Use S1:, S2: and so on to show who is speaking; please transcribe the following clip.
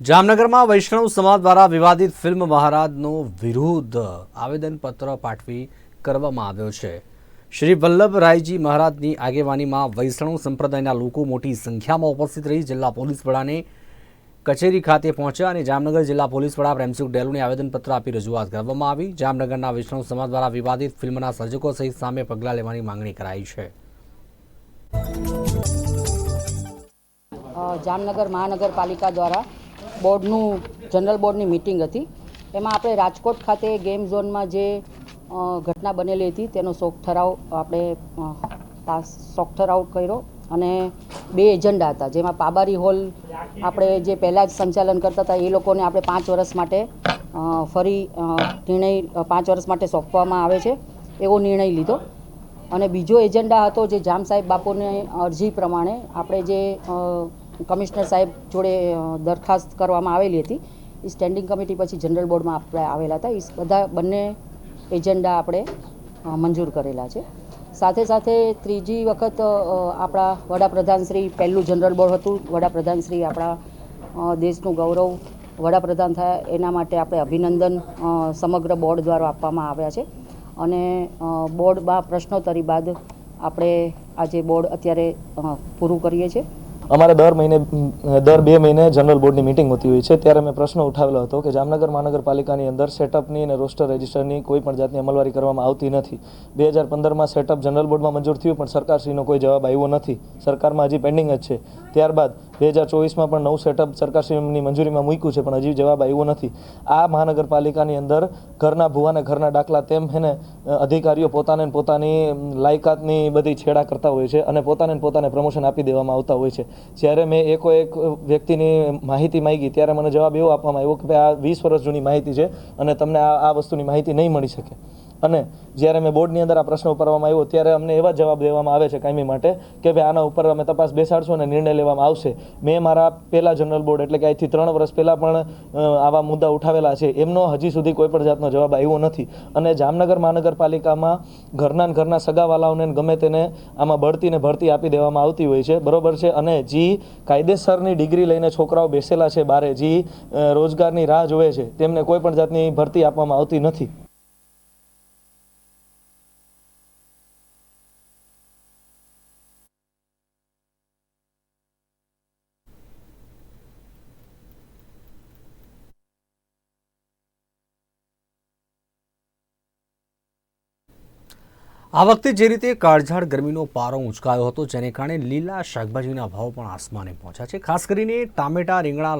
S1: જામનગરમાં વૈષ્ણવ સમાજ દ્વારા વિવાદિત ફિલ્મ મહારાજનો વિરુદ્ધ આવેદનપત્ર પાઠવી કરવામાં આવ્યો છે. શ્રી વલ્લભરાયજી મહારાજની આગેવાનીમાં વૈષ્ણવ સંપ્રદાયના લોકો મોટી સંખ્યામાં ઉપસ્થિત રહી જિલ્લા પોલીસ વડાને કચેરી ખાતે પહોંચ્યા અને જામનગર જિલ્લા પોલીસ વડા પ્રેમસુખ ડેલુને આવેદનપત્ર આપી રજૂઆત કરવામાં આવી. જામનગરના વૈષ્ણવ સમાજ દ્વારા વિવાદિત ફિલ્મના સર્જકો સહિત સામે પગલાં લેવાની માંગણી કરાઈ છે.
S2: જામનગર મહાનગરપાલિકા દ્વારા બોર્ડનું, જનરલ બોર્ડની મિટિંગ હતી. એમાં આપણે રાજકોટ ખાતે ગેમ ઝોનમાં જે ઘટના બનેલી હતી, તેનો શોક ઠરાવ આપણે પાસ શોક ઠરાવ કર્યો અને બે એજન્ડા હતા, જેમાં પાબારી હોલ આપણે જે પહેલાં જ સંચાલન કરતા હતા, એ લોકોને આપણે પાંચ વર્ષ માટે ફરી નિર્ણય પાંચ વર્ષ માટે સોંપવામાં આવે છે, એવો નિર્ણય લીધો. અને બીજો એજન્ડા હતો જે જામ સાહેબ બાપુની અરજી પ્રમાણે આપણે જે કમિશનર સાહેબ જોડે દરખાસ્ત કરવામાં આવેલી હતી. એ સ્ટેન્ડિંગ કમિટી પછી જનરલ બોર્ડમાં આપણે આવેલા હતા. એ બધા બંને એજન્ડા આપણે મંજૂર કરેલા છે. સાથે સાથે ત્રીજી વખત આપણા વડાપ્રધાન શ્રી પહેલું જનરલ બોર્ડ હતું. વડાપ્રધાન શ્રી આપણા દેશનું ગૌરવ વડાપ્રધાન થયા. એના માટે આપણે અભિનંદન સમગ્ર બોર્ડ દ્વારા આપવામાં આવ્યા છે. અને બોર્ડમાં પ્રશ્નોત્તરી બાદ આપણે આજે બોર્ડ અત્યારે પૂરું કરીએ છીએ.
S3: અમારે દર મહિને, દર બે મહિને જનરલ બોર્ડની મિટિંગ હોતી હોય છે. ત્યારે મેં પ્રશ્ન ઉઠાવેલો હતો કે જામનગર મહાનગરપાલિકાની અંદર સેટઅપની અને રોસ્ટર રજિસ્ટરની કોઈ પણ જાતની અમલવારી કરવામાં આવતી નથી. બે હજાર પંદરમાં સેટઅપ જનરલ બોર્ડમાં મંજૂર થયું, પણ સરકારશ્રીનો કોઈ જવાબ આવ્યો નથી. સરકારમાં હજી પેન્ડિંગ જ છે. ત્યારબાદ બે હજાર ચોવીસમાં પણ નવું સેટઅપ સરકારશ્રીની મંજૂરીમાં મૂક્યું છે, પણ હજી જવાબ આવ્યો નથી. આ મહાનગરપાલિકાની અંદર ઘરના ભૂવાને ઘરના દાખલા તેમ હેને અધિકારીઓ પોતાને પોતાની લાયકાતની બધી છેડા કરતા હોય છે અને પોતાને પોતાને પ્રમોશન આપી દેવામાં આવતા હોય છે. જ્યારે મેં એકો એક વ્યક્તિની માહિતી માંગી, ત્યારે મને જવાબ એવો આપવામાં આવ્યો કે આ વીસ વર્ષ જૂની માહિતી છે અને તમને આ આ વસ્તુની માહિતી નહીં મળી શકે. અને જ્યારે મેં બોર્ડની અંદર આ પ્રશ્ન ઉપાડવામાં આવ્યો, ત્યારે અમને એવા જવાબ દેવામાં આવે છે કાયમી માટે કે ભાઈ, આના ઉપર અમે તપાસ બેસાડશું અને નિર્ણય લેવામાં આવશે. મેં મારા પહેલા જનરલ બોર્ડ, એટલે કે આજથી ત્રણ વર્ષ પહેલાં પણ આવા મુદ્દા ઉઠાવેલા છે. એમનો હજી સુધી કોઈ પણ જાતનો જવાબ આવ્યો નથી. અને જામનગર મહાનગરપાલિકામાં ઘરના ઘરના સગાવાલાઓને ગમે તેને આમાં બઢતીને ભરતી આપી દેવામાં આવતી હોય છે. બરોબર છે? અને જે કાયદેસરની ડિગ્રી લઈને છોકરાઓ બેસેલા છે બારે. જે રોજગારની રાહ જોવે છે. તેમને કોઈ પણ જાતની ભરતી આપવામાં આવતી નથી.
S1: આ વખતે જે રીતે કાળઝાળ ગરમીનો પારો ઉંચકાયો હતો, જેને કારણે લીલા શાકભાજીના ભાવ પણ આસમાને પહોંચ્યા છે. ખાસ કરીને ટામેટા, રીંગણા